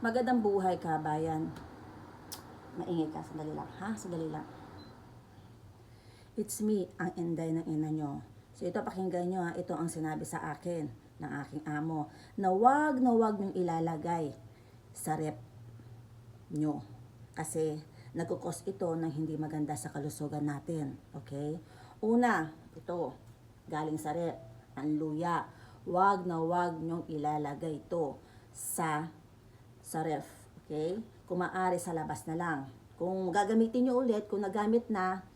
Magandang buhay ka, bayan. Maingay ka, sandali lang, ha? Sandali lang. It's me, ang inday ng ina nyo. So ito, pakinggan nyo ha, ito ang sinabi sa akin ng aking amo, na wag na wag nyong ilalagay sa rep nyo. Kasi nagkukos ito ng hindi maganda sa kalusugan natin. Okay? Una, ito, galing sa rep, ang luya. Wag na wag nyong ilalagay ito sa sa ref. Okay? Kung maaari sa labas na lang. Kung gagamitin nyo ulit, kung nagamit na,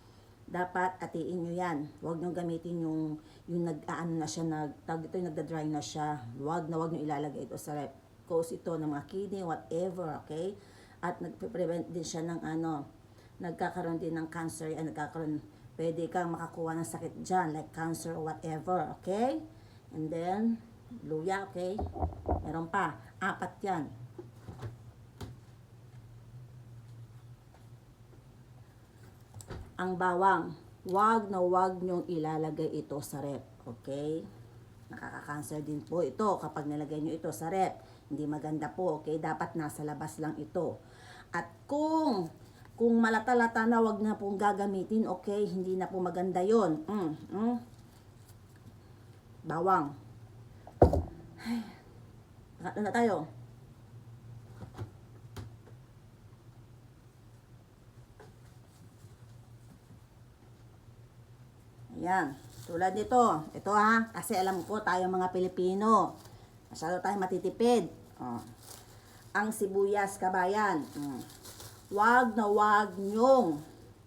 dapat atiin nyo yan. Huwag nyo gamitin yung, yung nag-ano na siya, nag, tawag ito yung nagda-dry na siya. Huwag na huwag nyo ilalagay ito sa ref. Cause ito ng mga kidney, whatever, okay? At nagpe-prevent din siya ng ano, nagkakaroon din ng cancer, yan, nagkakaroon, pwede kang makakuha ng sakit dyan, like cancer or whatever, okay? And then, luya, okay? Meron pa, apat yan. Ang bawang, wag na wag nyong ilalagay ito sa rep. Okay? Nakaka-cancer din po ito kapag nilagay nyo ito sa rep. Hindi maganda po, okay? Dapat nasa labas lang ito. At kung kung malata-lata na wag na pong gagamitin, okay? Hindi na po maganda yon. Mm, mm. Bawang. Ay, na tayo. Ayan. Tulad nito. Ito ha. Kasi alam ko tayo mga Pilipino. Masyado tayo matitipid. Oh. Ang sibuyas kabayan. Mm. Wag na wag nyong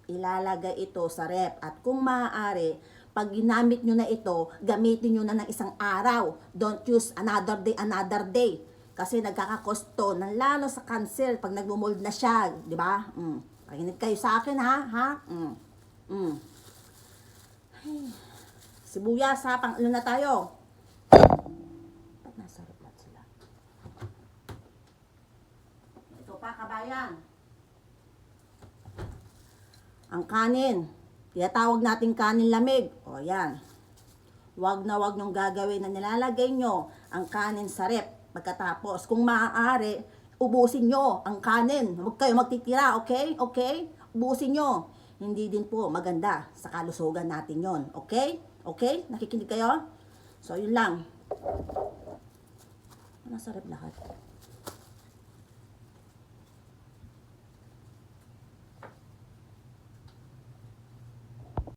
ilalagay ito sa rep. At kung maaari, pag ginamit nyo na ito, gamitin nyo na ng isang araw. Don't use another day, another day. Kasi nagkakakosto lalo sa cancer pag nagmumold na siya. Di ba? Mm. Pakinig kayo sa akin ha. ha? Mm. Mm. Sibuyas ha, pang ano na tayo? Ba't nasa replat sila? Ito pa, kabayan. Ang kanin. Tinatawag natin kanin lamig. O, yan. Huwag na huwag nyong gagawin na nilalagay nyo ang kanin sa rep. Pagkatapos, kung maaari, ubusin nyo ang kanin. Huwag kayo magtitira, okay? Okay? Ubusin nyo. Hindi din po maganda sa kalusugan natin yon Okay? Okay? Nakikinig kayo? So, yun lang. Nasa rep lahat.